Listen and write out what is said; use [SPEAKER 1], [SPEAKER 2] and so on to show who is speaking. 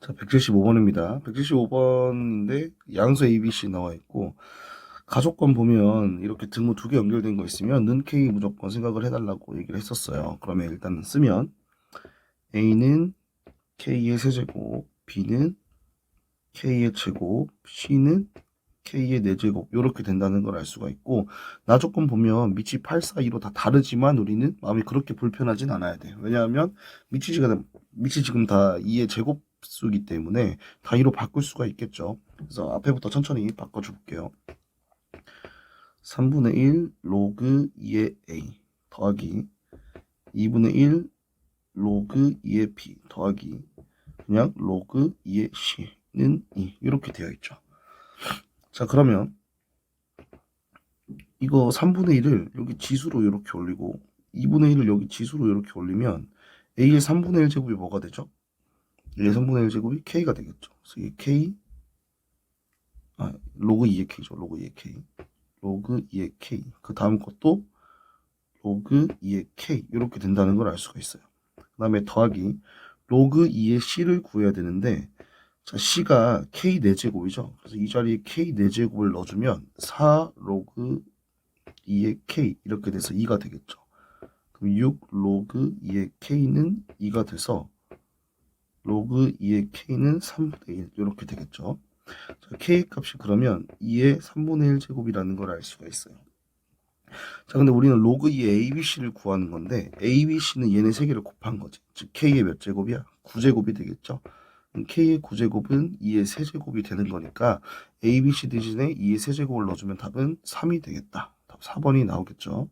[SPEAKER 1] 자, 175번입니다. 175번인데 양수 ABC 나와 있고 가족권 보면 이렇게 등호 두 개 연결된 거 있으면 는 K 무조건 생각을 해달라고 얘기를 했었어요. 그러면 일단 쓰면 A는 K의 세제곱, B는 K의 제곱, C는 K의 4제곱 이렇게 된다는 걸 알 수가 있고 나 조건 보면 밑이 8, 4, 2로 다 다르지만 우리는 마음이 그렇게 불편하진 않아야 돼요. 왜냐하면 밑이 지금, 밑이 지금 다 2의 제곱 수이기 때문에 다 2로 바꿀 수가 있겠죠. 그래서 앞에부터 천천히 바꿔줘 볼게요. 3분의 1 로그 2의 A 더하기 2분의 1 로그 2의 B 더하기 그냥 로그 2의 C는 2 이렇게 되어 있죠. 자 그러면 이거 3분의 1을 여기 지수로 이렇게 올리고 2분의 1을 여기 지수로 이렇게 올리면 A의 3분의 1 제곱이 뭐가 되죠? A의 3분의 1 제곱이 K가 되겠죠. 그래서 이 K 아 로그 2의 K죠. 로그 2의 K 로그 2의 K 그 다음 것도 로그 2의 K 이렇게 된다는 걸 알 수가 있어요. 그 다음에 더하기 로그 2의 C를 구해야 되는데 자, C가 K 4제곱이죠. 그래서 이 자리에 K 4제곱을 넣어주면 4 로그 2의 K 이렇게 돼서 2가 되겠죠. 그럼 6 로그 2의 K는 2가 돼서 로그 2의 K는 3분의 1 이렇게 되겠죠. 자, K 값이 그러면 2의 3분의 1 제곱이라는 걸 알 수가 있어요. 자, 근데 우리는 로그 2의 ABC를 구하는 건데 ABC는 얘네 세 개를 곱한 거지. 즉 K의 몇 제곱이야? 9제곱이 되겠죠. K의 9제곱은 2의 세제곱이 되는 거니까 ABC 대신에 2의 세제곱을 넣어주면 답은 3이 되겠다. 답 4번이 나오겠죠.